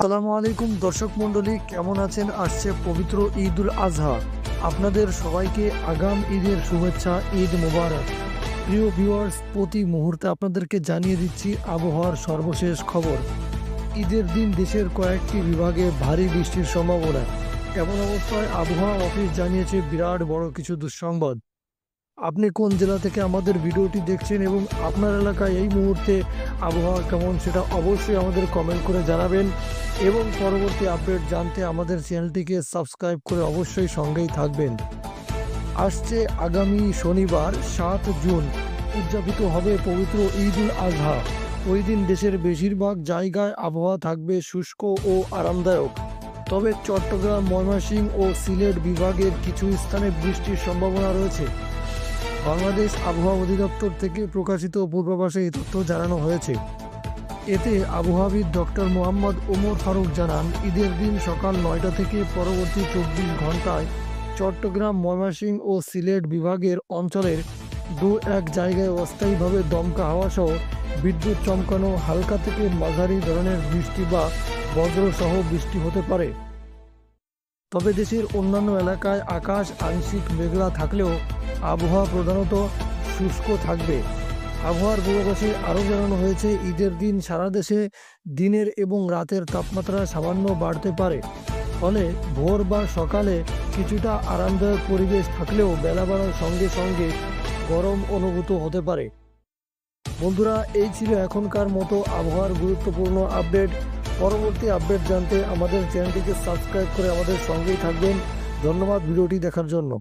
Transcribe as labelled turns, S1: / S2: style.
S1: আসসালামু আলাইকুম দর্শক মণ্ডলী, কেমন আছেন? আসছে পবিত্র ঈদ উল আজহা। আপনাদের সবাইকে আগাম ঈদের শুভেচ্ছা, ঈদ মোবারক। প্রিয় ভিউয়ার্স প্রতি মুহূর্তে আপনাদেরকে জানিয়ে দিচ্ছি আবহাওয়ার সর্বশেষ খবর। ঈদের দিন দেশের কয়েকটি বিভাগে ভারী বৃষ্টির সম্ভাবনা। এমন অবস্থায় আবহাওয়া অফিস জানিয়েছে বিরাট বড় কিছু দুঃসংবাদ। আপনি কোন জেলা থেকে আমাদের ভিডিওটি দেখছেন এবং আপনার এলাকায় এই মুহূর্তে আবহাওয়া কেমন সেটা অবশ্যই আমাদের কমেন্ট করে জানাবেন। এবং পরবর্তী আপডেট জানতে আমাদের চ্যানেলটিকে সাবস্ক্রাইব করে অবশ্যই সঙ্গেই থাকবেন। আসছে আগামী শনিবার, সাত জুন। উদযাপিত হবে পবিত্র ঈদ উল আজহা। ওই দিন দেশের বেশিরভাগ জায়গায় আবহাওয়া থাকবে শুষ্ক ও আরামদায়ক। তবে চট্টগ্রাম, ময়মনসিংহ ও সিলেট বিভাগের কিছু স্থানে বৃষ্টির সম্ভাবনা রয়েছে। বাংলাদেশ আবহাওয়া অধিদপ্তর থেকে প্রকাশিত পূর্বাভাসে এই তথ্য জানানো হয়েছে। এতে আবহাওয়াবিদ ডক্টর মোহাম্মদ ওমর ফারুক জানান, ঈদের দিন সকাল নয়টা থেকে পরবর্তী চব্বিশ ঘন্টায় চট্টগ্রাম, ময়মনসিংহ ও সিলেট বিভাগের অঞ্চলের দু এক জায়গায় অস্থায়ীভাবে দমকা হাওয়া সহ বিদ্যুৎ চমকানো, হালকা থেকে মাঝারি ধরনের বৃষ্টি বা বজ্রসহ বৃষ্টি হতে পারে। তবে দেশের অন্যান্য এলাকায় আকাশ আংশিক মেঘলা থাকলেও আবহাওয়া প্রধানত শুষ্ক থাকবে। আবহাওয়ার পূর্বাভাসে আরও জানানো হয়েছে, ঈদের দিন সারা দেশে দিনের এবং রাতের তাপমাত্রা সামান্য বাড়তে পারে। ফলে ভোর বা সকালে কিছুটা আরামদায়ক পরিবেশ থাকলেও বেলা বাড়ার সঙ্গে সঙ্গে গরম অনুভূত হতে পারে। বন্ধুরা, এই ছিল এখনকার মতো আবহাওয়ার গুরুত্বপূর্ণ আপডেট। পরবর্তী আপডেট জানতে আমাদের চ্যানেলটিকে সাবস্ক্রাইব করে আমাদের সঙ্গেই থাকবেন। ধন্যবাদ ভিডিওটি দেখার জন্য।